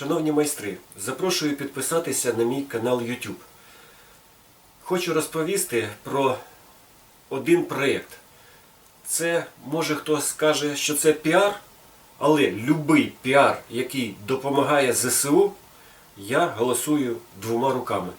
Шановні майстри, запрошую підписатися на мій канал YouTube. Хочу розповісти про один проєкт. Це, може хтось скаже, що це піар, але любий піар, який допомагає ЗСУ, я голосую двома руками.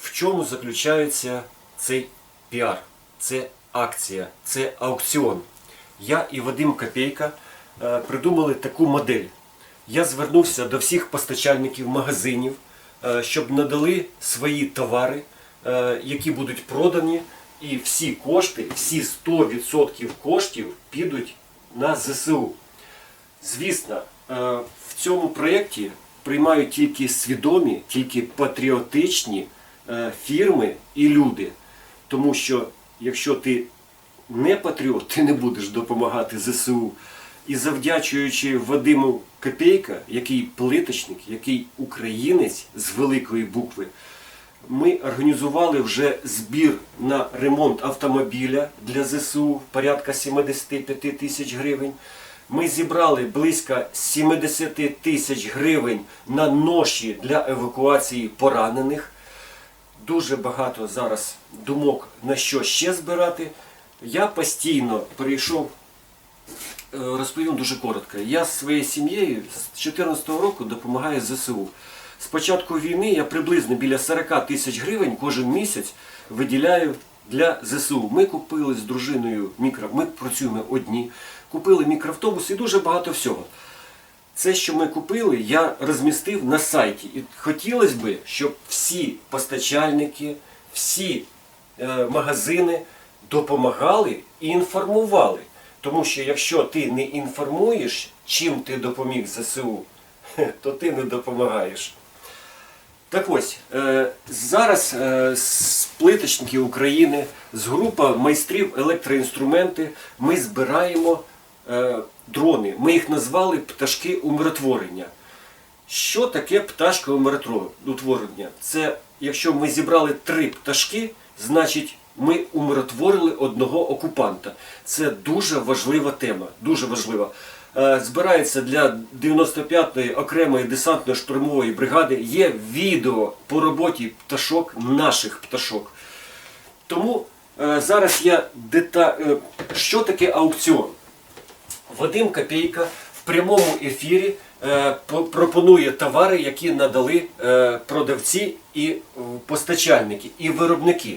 В чому заключається цей піар? Це акція, це аукціон. Я і Вадим Копейка е, придумали таку модель. Я звернувся до всіх постачальників магазинів, е, щоб надали свої товари, е, які будуть продані, і всі кошти, всі 100% коштів підуть на ЗСУ. Звісно, е, в цьому проєкті приймають тільки свідомі, тільки патріотичні фірми і люди. Тому що якщо ти не патріот, ти не будеш допомагати ЗСУ. І завдячуючи Вадиму Копейка, який плиточник, який українець з великої букви, ми організували вже збір на ремонт автомобіля для ЗСУ порядка 75 тисяч гривень. Ми зібрали близько 70 тисяч гривень на ноші для евакуації поранених. Дуже багато зараз думок на що ще збирати. Я постійно перейшов Е, Розповім дуже коротко. Я з своєю сім'єю з 2014 року допомагаю ЗСУ. З початку війни я приблизно біля 40 тисяч гривень кожен місяць виділяю для ЗСУ. Ми купили з дружиною мікро, ми працюємо одні, купили мікроавтобус і дуже багато всього. Це, що ми купили, я розмістив на сайті. І хотілося б, щоб всі постачальники, всі е, магазини допомагали і інформували. Тому що якщо ти не інформуєш, чим ти допоміг ЗСУ, то ти не допомагаєш. Так ось, е, зараз е, з плиточників України, з група майстрів електроінструменти, ми збираємо е, дрони. Ми їх назвали пташки умиротворення. Що таке пташка умиротворення? Це якщо ми зібрали три пташки, значить ми умиротворили одного окупанта. Це дуже важлива тема. Дуже важлива. Е, Збирається для 95-ї окремої десантно-штурмової бригади. Є відео по роботі пташок, наших пташок. Тому е, зараз я дета... е, що таке аукціон? Вадим Копійка в прямому ефірі пропонує товари, які надали продавці і постачальники, і виробники.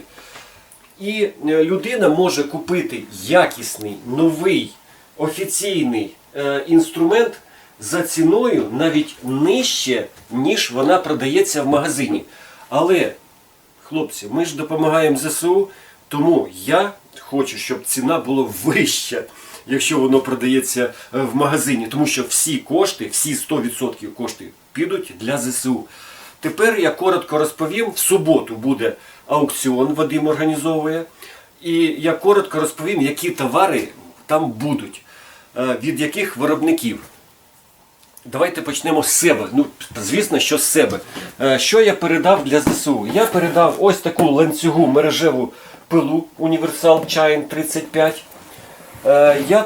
І е, людина може купити якісний, новий, офіційний е, інструмент за ціною навіть нижче, ніж вона продається в магазині. Але, хлопці, ми ж допомагаємо ЗСУ, тому я хочу, щоб ціна була вища, якщо воно продається е, в магазині. Тому що всі кошти, всі 100% коштів підуть для ЗСУ. Тепер я коротко розповім. В суботу буде аукціон, Вадим організовує. І я коротко розповім, які товари там будуть, е, від яких виробників. Давайте почнемо з себе. Ну, звісно, що з себе. Е, Що я передав для ЗСУ? Я передав ось таку ланцюгу мережеву пилу Універсал Чайн 35. Е, Я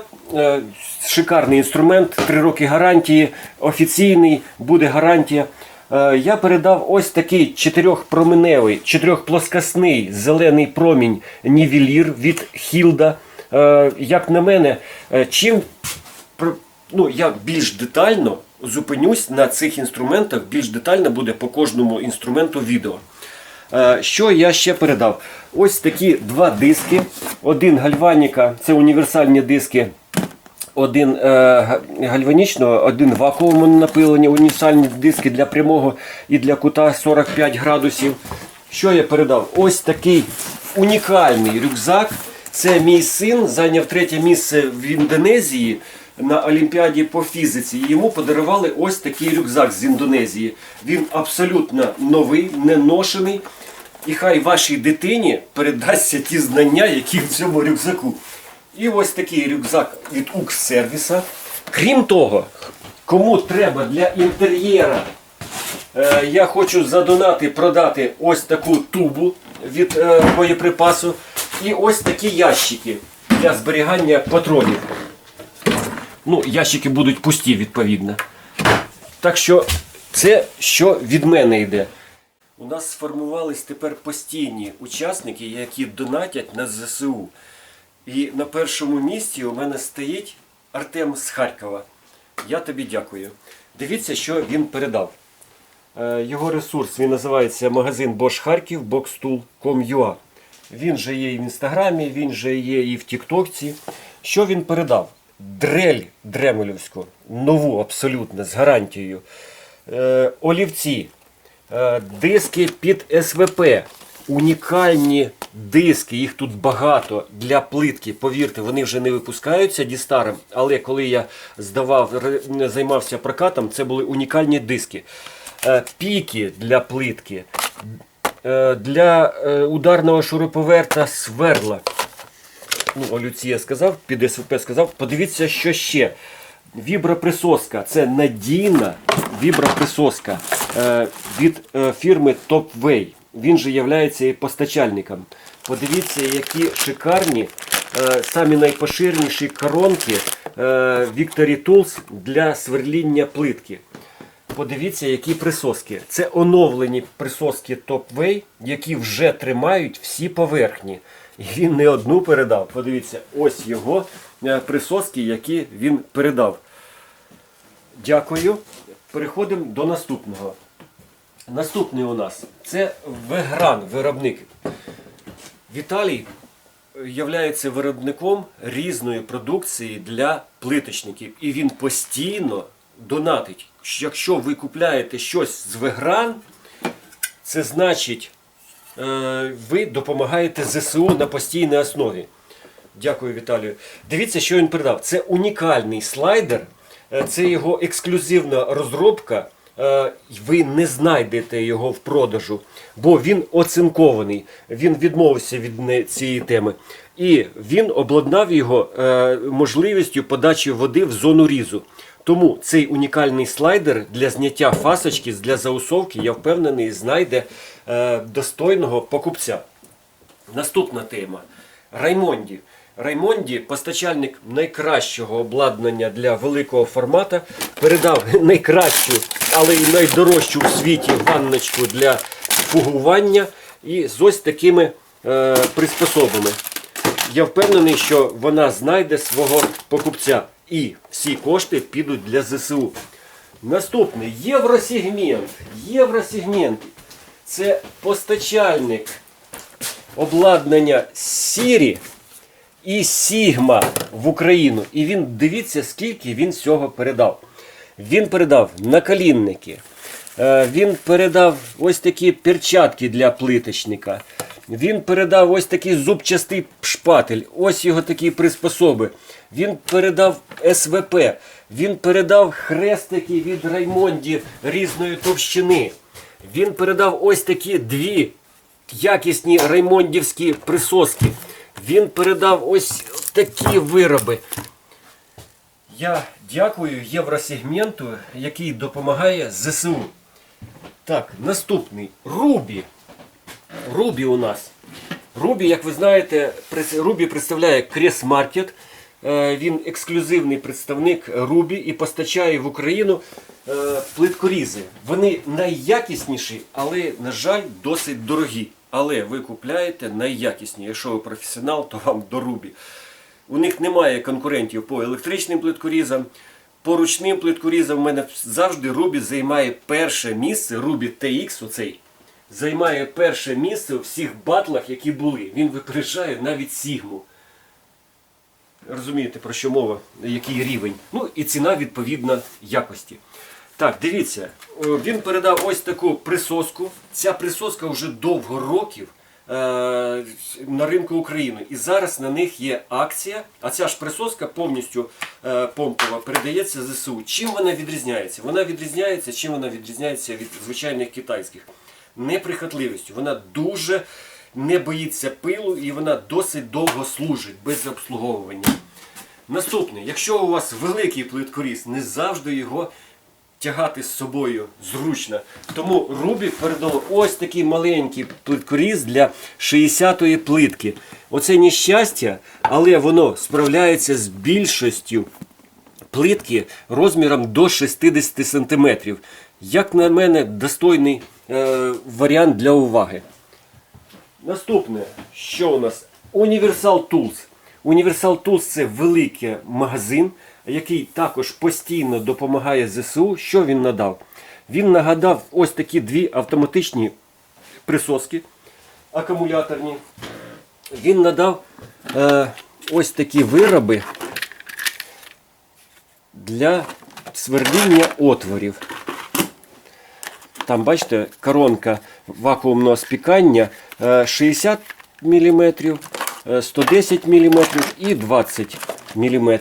шикарний інструмент, 3 роки гарантії, офіційний, буде гарантія. Е, Я передав ось такий чотирьохпроменевий, чотирьохплоскосний зелений промінь нівелір від Хілда. Е, Як на мене, е, чим ну, я більш детально зупинюсь на цих інструментах, більш детально буде по кожному інструменту відео. Що я ще передав? Ось такі два диски. Один гальваніка, це універсальні диски. Один е, га- гальванічного, один вакуумно напилення, універсальні диски для прямого і для кута 45 градусів. Що я передав? Ось такий унікальний рюкзак. Це мій син зайняв третє місце в Індонезії на Олімпіаді по фізиці. Йому подарували ось такий рюкзак з Індонезії. Він абсолютно новий, не ношений. І хай вашій дитині передасться ті знання, які в цьому рюкзаку. І ось такий рюкзак від Укрсервіса. Крім того, кому треба для інтер'єра, е, я хочу задонати продати ось таку тубу від е, боєприпасу і ось такі ящики для зберігання патронів. Ну, ящики будуть пусті, відповідно. Так що це що від мене йде. У нас сформувались тепер постійні учасники, які донатять на ЗСУ. І на першому місці у мене стоїть Артем з Харкова. Я тобі дякую. Дивіться, що він передав. Е, Його ресурс він називається магазин Bosch Харків boxtool.com.ua. Він же є і в інстаграмі, він же є і в Тіктокці. Що він передав? Дрель Дремелівську, нову абсолютно, з гарантією. Е, олівці, е, диски під СВП. Унікальні диски, їх тут багато для плитки. Повірте, вони вже не випускаються дістаром. Але коли я здавав, займався прокатом, це були унікальні диски. Е, Піки для плитки, е, для е, ударного шуруповерта сверла. Ну, олюці я сказав, під СВП сказав. Подивіться, що ще. Віброприсоска. Це надійна віброприсоска від фірми Topway. Він же є і постачальником. Подивіться, які шикарні, е, самі найпоширеніші коронки е, Victory Tools для сверління плитки. Подивіться, які присоски. Це оновлені присоски Topway, які вже тримають всі поверхні. І він не одну передав. Подивіться, ось його е, присоски, які він передав. Дякую. Переходимо до наступного. Наступний у нас це Вегран, виробник. Віталій є виробником різної продукції для плиточників. І він постійно донатить. Якщо ви купляєте щось з Вегран, це значить, е, ви допомагаєте ЗСУ на постійній основі. Дякую, Віталію. Дивіться, що він передав. Це унікальний слайдер, е, це його ексклюзивна розробка. Е, Ви не знайдете його в продажу, бо він оцинкований. Він відмовився від цієї теми. І він обладнав його е, можливістю подачі води в зону різу. Тому цей унікальний слайдер для зняття фасочки, для заусовки, я впевнений, знайде е, достойного покупця. Наступна тема. Раймонді. Раймонді, постачальник найкращого обладнання для великого формата, передав найкращу, але й найдорожчу в світі ванночку для фугування і з ось такими е, приспособами. Я впевнений, що вона знайде свого покупця. І всі кошти підуть для ЗСУ. Наступний євросегмент. Євросегмент. Це постачальник обладнання Сірі і Sigma в Україну. І він дивіться, скільки він всього передав. Він передав наколінники. е, Він передав ось такі перчатки для плиточника. Він передав ось такий зубчастий шпатель, ось його такі приспособи. Він передав СВП. Він передав хрестики від Раймонді різної товщини. Він передав ось такі дві якісні раймондівські присоски. Він передав ось такі вироби. Я дякую Євросегменту, який допомагає ЗСУ. Так, наступний Рубі. Рубі у нас. Рубі, як ви знаєте, Рубі представляє Крес Маркет. Е, Він ексклюзивний представник Рубі і постачає в Україну е, плиткорізи. Вони найякісніші, але, на жаль, досить дорогі. Але ви купляєте найякісні. Якщо ви професіонал, то вам до Рубі. У них немає конкурентів по електричним плиткорізам. По ручним плиткорізам в мене завжди Рубі займає перше місце. Рубі TX оцей займає перше місце у всіх батлах, які були. Він випереджає навіть Сігму. Розумієте, про що мова, який рівень. Ну і ціна відповідна якості. Так, дивіться, він передав ось таку присоску. Ця присоска вже довго років е, на ринку України. І зараз на них є акція. А ця ж присоска повністю е, помпова передається ЗСУ. Чим вона відрізняється? Вона відрізняється, чим вона відрізняється від звичайних китайських неприхотливістю. Вона дуже не боїться пилу і вона досить довго служить без обслуговування. Наступне, якщо у вас великий плиткоріз, не завжди його тягати з собою зручно. Тому Рубі передав ось такий маленький плиткоріз для 60-ї плитки. Оце нещастя, але воно справляється з більшістю плитки розміром до 60 см. Як на мене, достойний е, варіант для уваги. Наступне, що у нас? Universal Tools. Universal Tools це великий магазин, який також постійно допомагає ЗСУ. Що він надав? Він нагадав ось такі дві автоматичні присоски акумуляторні. Він надав е, ось такі вироби для сверління отворів. Там, бачите, коронка вакуумного спікання е, 60 мм, е, 110 мм і 20 мм.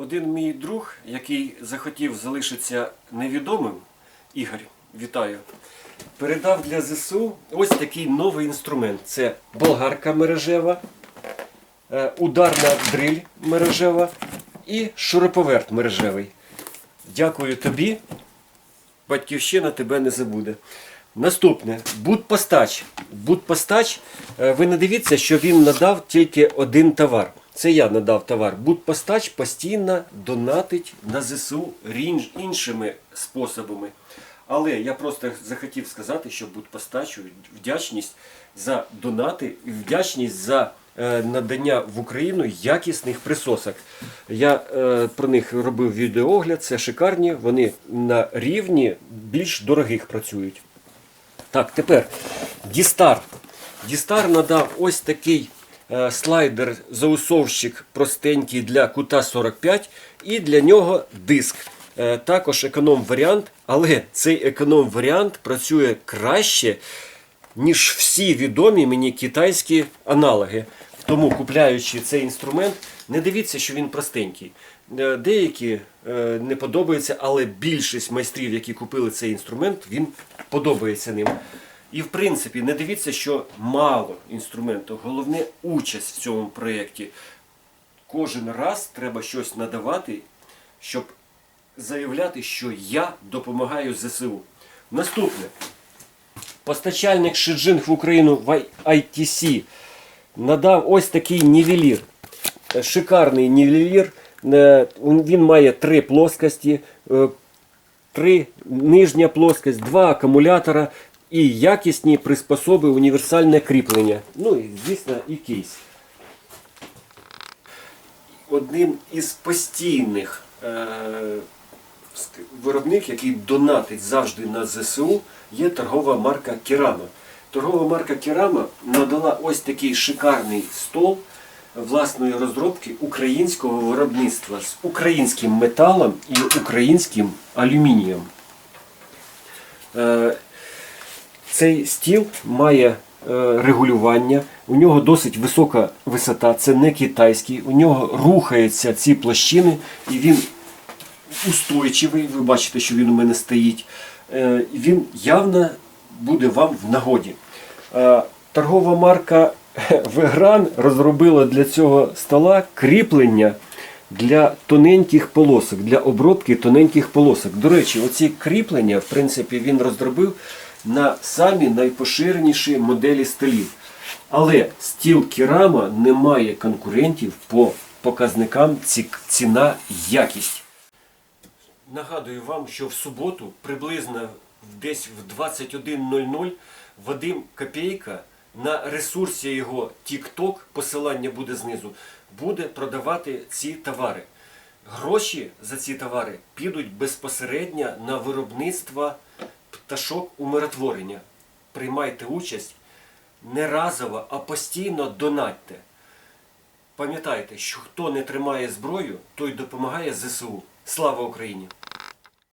Один мій друг, який захотів залишитися невідомим, Ігор, вітаю, передав для ЗСУ ось такий новий інструмент. Це болгарка мережева, е, ударна дриль мережева і шуруповерт мережевий. Дякую тобі. Батьківщина тебе не забуде. Наступне будпостач. Будпостач, е, ви не дивіться, що він надав тільки один товар. Це я надав товар. Будпостач постійно донатить на ЗСУ іншими способами. Але я просто захотів сказати, що Будпостачу вдячність за донати вдячність за е, надання в Україну якісних присосок. Я е, про них робив відеоогляд, це шикарні, вони на рівні більш дорогих працюють. Так, тепер Дістар. Дістар надав ось такий слайдер заусовщик простенький для кута 45 і для нього диск. Е, також економ варіант, але цей економ варіант працює краще, ніж всі відомі мені китайські аналоги. Тому, купляючи цей інструмент, не дивіться, що він простенький. Е, Деякі е, не подобаються, але більшість майстрів, які купили цей інструмент, він подобається ним. І в принципі, не дивіться, що мало інструменту. Головне участь в цьому проєкті. Кожен раз треба щось надавати, щоб заявляти, що я допомагаю ЗСУ. Наступне. Постачальник Шиджинг в Україну в ITC надав ось такий нівелір. Шикарний нівелір. Е, Він має три плоскості, е, три нижня плоскость, два акумулятора і якісні приспособи універсальне кріплення. Ну і звісно і кейс. Одним із постійних е, виробник, який донатить завжди на ЗСУ, є торгова марка Керама. Торгова марка Керама надала ось такий шикарний стол власної розробки українського виробництва з українським металом і українським алюмінієм. Цей стіл має е, регулювання, у нього досить висока висота, це не китайський, у нього рухаються ці площини і він устойчивий. Ви бачите, що він у мене стоїть. Е, Він явно буде вам в нагоді. Е, Торгова марка Вегран розробила для цього стола кріплення для тоненьких полосок, для обробки тоненьких полосок. До речі, оці кріплення, в принципі, він розробив на самі найпоширеніші моделі столів. Але стіл керама не має конкурентів по показникам ці- ціна якість. Нагадую вам, що в суботу приблизно десь в 21.00 Вадим Копійка на ресурсі його TikTok, посилання буде знизу, буде продавати ці товари. Гроші за ці товари підуть безпосередньо на виробництво пташок умиротворення. Приймайте участь не разово, а постійно донатьте. Пам'ятайте, що хто не тримає зброю, той допомагає ЗСУ. Слава Україні!